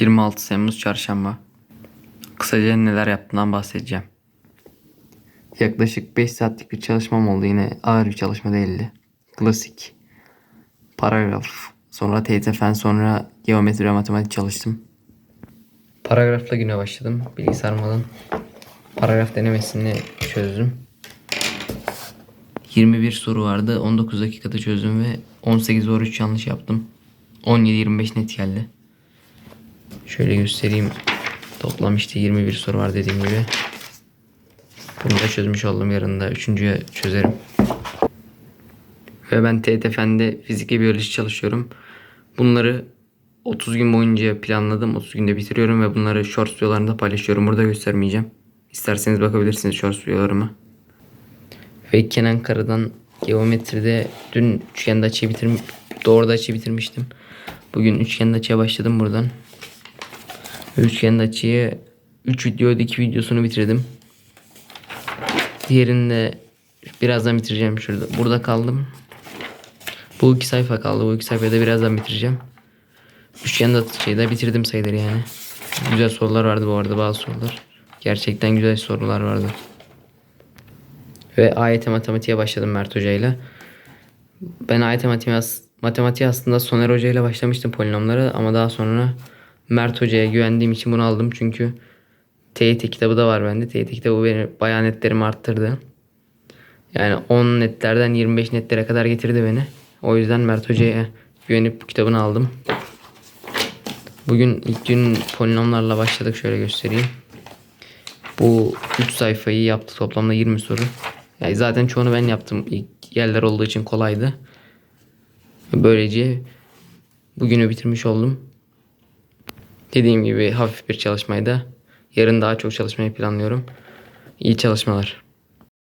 26 Temmuz Çarşamba. Kısaca neler yaptığımdan bahsedeceğim. Yaklaşık 5 saatlik bir çalışmam oldu. Yine ağır bir çalışma değildi. Klasik. Paragraf. Sonra teyze sonra geometri ve matematik çalıştım. Paragrafla güne başladım. Bilgisayar almadan. Paragraf denemesini çözdüm. 21 soru vardı. 19 dakikada çözdüm ve 18 doğru 3 yanlış yaptım. 17-25 net geldi. Şöyle göstereyim. Toplam işte 21 soru var dediğim gibi. Bunu da çözmüş oldum. Yarın da üçüncüye çözerim. Ve ben TET Fen'de fizik ve biyoloji çalışıyorum. Bunları 30 gün boyunca planladım. 30 günde bitiriyorum ve bunları shorts videolarında paylaşıyorum. Burada göstermeyeceğim. İsterseniz bakabilirsiniz shorts videolarıma. Ve Kenan Kara'dan geometride dün üçgende açıyı bitirmiş, doğruda açıyı bitirmiştim. Bugün üçgende açıya başladım buradan. Ve üçgende açıyı 3 videoydu 2 videosunu bitirdim. Diğerini de birazdan bitireceğim şurada. Burada kaldım. Bu iki sayfa kaldı. Bu iki sayfayı da birazdan bitireceğim. Üçgende açıyı da bitirdim sayılır yani. Güzel sorular vardı bu arada bazı sorular. Gerçekten güzel sorular vardı. Ve AYT matematiğe başladım Mert Hoca ile. Ben AYT matematiğe, matematiğe aslında Soner Hoca ile başlamıştım polinomlara ama daha sonra Mert Hoca'ya güvendiğim için bunu aldım. Çünkü TYT kitabı da var bende. TYT kitabı beni bayağı netlerimi arttırdı. Yani 10 netlerden 25 netlere kadar getirdi beni. O yüzden Mert Hoca'ya güvenip bu kitabını aldım. Bugün ilk gün polinomlarla başladık. Şöyle göstereyim. Bu 3 sayfayı yaptı toplamda 20 soru. Yani zaten çoğunu ben yaptım. İlk yerler olduğu için kolaydı. Böylece bugünü bitirmiş oldum. Dediğim gibi hafif bir çalışmaydı. Yarın daha çok çalışmayı planlıyorum. İyi çalışmalar.